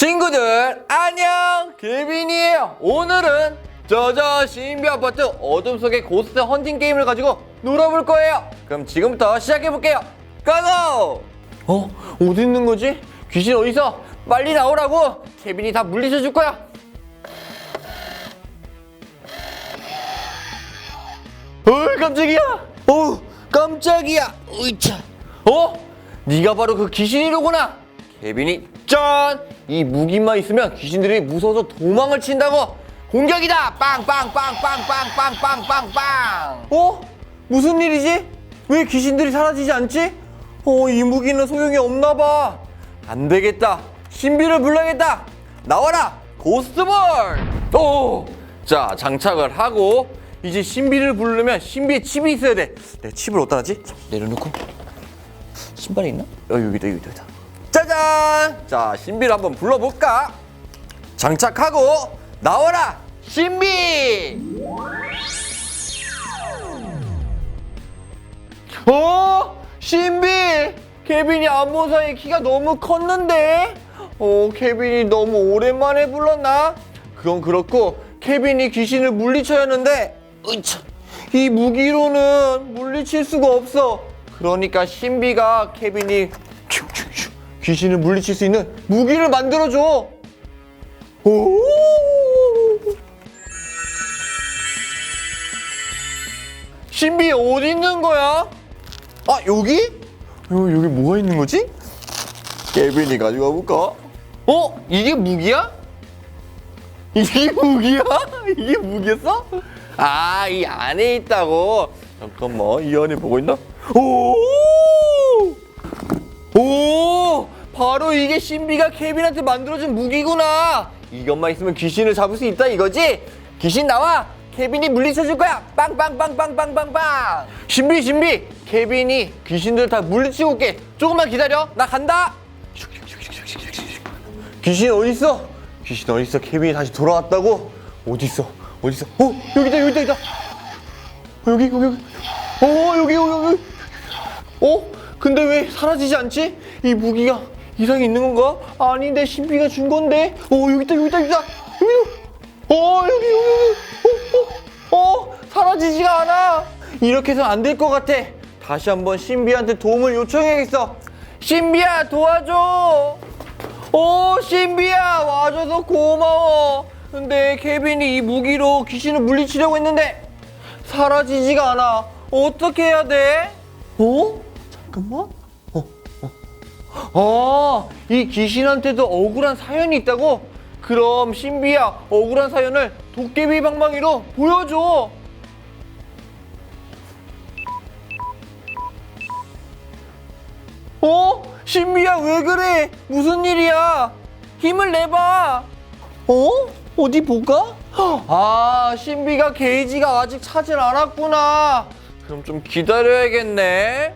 친구들 안녕! 케빈이에요. 오늘은 저저 신비 아파트 어둠 속의 고스트 헌팅 게임을 가지고 놀아볼 거예요. 그럼 지금부터 시작해볼게요. 가고! 어? 어디 있는 거지? 귀신 어디서? 빨리 나오라고! 케빈이 다 물리쳐 줄 거야. 어이 깜짝이야! 어우 깜짝이야! 으이차! 어? 네가 바로 그 귀신이로구나! 케빈이 짠! 이 무기만 있으면 귀신들이 무서워서 도망을 친다고 공격이다 빵빵빵빵빵빵빵빵빵 어? 무슨 일이지? 왜 귀신들이 사라지지 않지? 어, 이 무기는 소용이 없나 봐. 안 되겠다. 신비를 불러야겠다. 나와라. 고스트볼. 오. 자, 장착을 하고 이제 신비를 부르려면 신비의 칩이 있어야 돼. 내 칩을 어디다? 자, 내려놓고. 신발이 있나? 어, 여기다, 여기다, 여기다. 짜잔! 자, 신비를 한번 불러볼까? 장착하고 나와라. 신비. 어? 신비! 케빈이 안본 사이에 키가 너무 컸는데? 어, 케빈이 너무 오랜만에 불렀나? 그건 그렇고, 케빈이 귀신을 물리쳐야 하는데, 으차, 이 무기로는 물리칠 수가 없어. 그러니까 신비가 케빈이 귀신을 물리칠 수 있는 무기를 만들어줘. 오! 신비 어디 있는 거야? 아 여기? 어, 여기 뭐가 있는 거지? 케빈이 가져가 볼까? 어? 이게 무기야? 이게 무기야? 이게 무기였어? 아, 이 안에 있다고. 잠깐만, 이 안에 뭐가 있나? 오! 오! 바로 이게 신비가 케빈한테 만들어준 무기구나. 이것만 있으면 귀신을 잡을 수 있다 이거지? 귀신 나와! 케빈이 물리쳐줄 거야! 빵빵빵빵빵빵빵! 신비, 신비! 케빈이 귀신들 다 물리치고 올게. 조금만 기다려. 나 간다! 귀신 어디 있어? 귀신 어디 있어? 케빈이 다시 돌아왔다고? 어디 있어? 어 여기다 여기다 여기다. 어, 여기 여기 여기. 어 여기 여기 여기. 어? 근데 왜 사라지지 않지? 이 무기가 이상이 있는 건가? 아닌데 신비가 준 건데. 어 여기 있다 여기 있다 여기 있다. 어 여기 여기 여기. 어, 어, 어 사라지지가 않아. 이렇게 해서 안 될 것 같아. 다시 한번 신비한테 도움을 요청해야겠어. 신비야 도와줘. 오 신비야 와줘서 고마워 근데 케빈이 이 무기로 귀신을 물리치려고 했는데 사라지지가 않아 어떻게 해야 돼? 어? 잠깐만. 아, 이 귀신한테도 억울한 사연이 있다고? 그럼 신비야 억울한 사연을 도깨비 방망이로 보여줘 어? 신비야 왜 그래? 무슨 일이야? 힘을 내봐. 어? 어디 볼까? 아 신비가 게이지가 아직 차질 않았구나. 그럼 좀 기다려야겠네.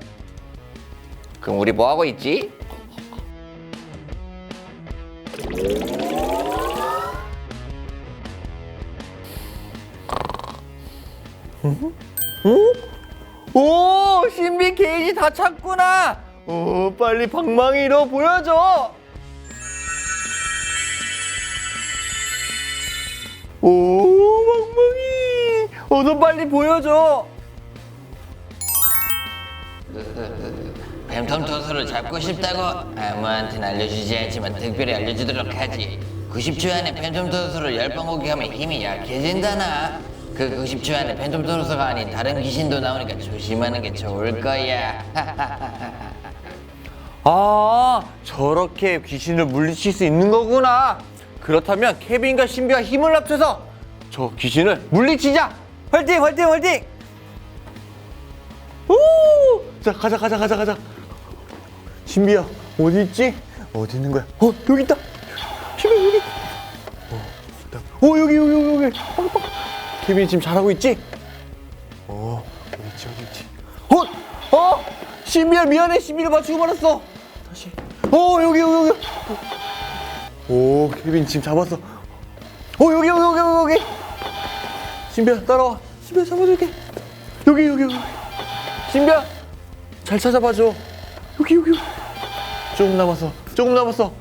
그럼 우리 뭐 하고 있지? 어? 오 신비 게이지 다 찼구나. 오 빨리 방망이로 보여줘. 오 방망이 어서 빨리 보여줘 뱀통 토수를 잡고 싶다고? 아무한테나 알려주지 않지만 특별히 알려주도록 하지. 90초 안에 팬텀 토수를 10번 공격하면 힘이 약해진다나? 그 90초 안에 팬텀 토수가 아닌 다른 귀신도 나오니까 조심하는 게 좋을 거야. 아 저렇게 귀신을 물리칠 수 있는 거구나. 그렇다면 케빈과 신비가 힘을 합쳐서 저 귀신을 물리치자. 화이팅 화이팅 화이팅! 오 자 가자 가자 가자 가자. 신비야 어디 있지? 어디 있는 거야? 어 여기 있다. 신비 여기. 어. 어 여기 여기 여기 여기. 어, 어. 케빈이 지금 잘하고 있지? 어 어디 있지 어디 있지. 어? 어? 신비야 미안해. 신비를 맞추고 말았어. 다시. 어 여기 여기 여기. 오 케빈 지금 잡았어. 어 여기 여기 여기 여기 여기. 신비야 따라와. 신비야 잡아줄게. 여기 여기 여기. 신비야 잘 찾아봐줘. 여기 여기 조금 남았어 조금 남았어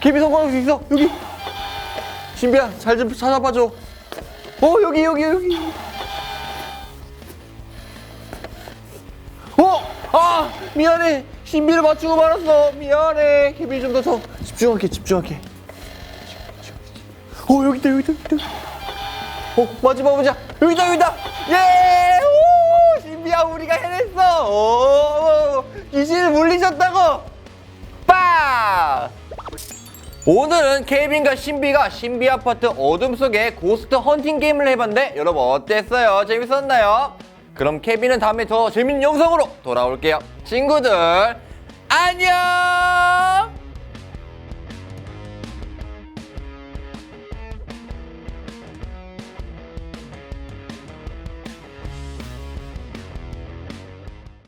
케빈 성공할 수 있어 여기. 신비야 잘 좀 찾아봐줘. 어 여기 여기 여기. 어! 아 미안해. 신비를 맞추고 말았어. 미안해. 케빈 좀더 더. 집중할게 집중할게. 어 여기 있다 여기 있다 여기 있다. 어 마지막 보자 여기다 여기다. 예! 오! 신비야 우리가 해냈어. 오! 물리쳤다고 빠! 오늘은 케빈과 신비가 신비 아파트 어둠 속에 고스트 헌팅 게임을 해봤는데 여러분 어땠어요? 재밌었나요? 그럼 케빈은 다음에 더 재밌는 영상으로 돌아올게요. 친구들 안녕!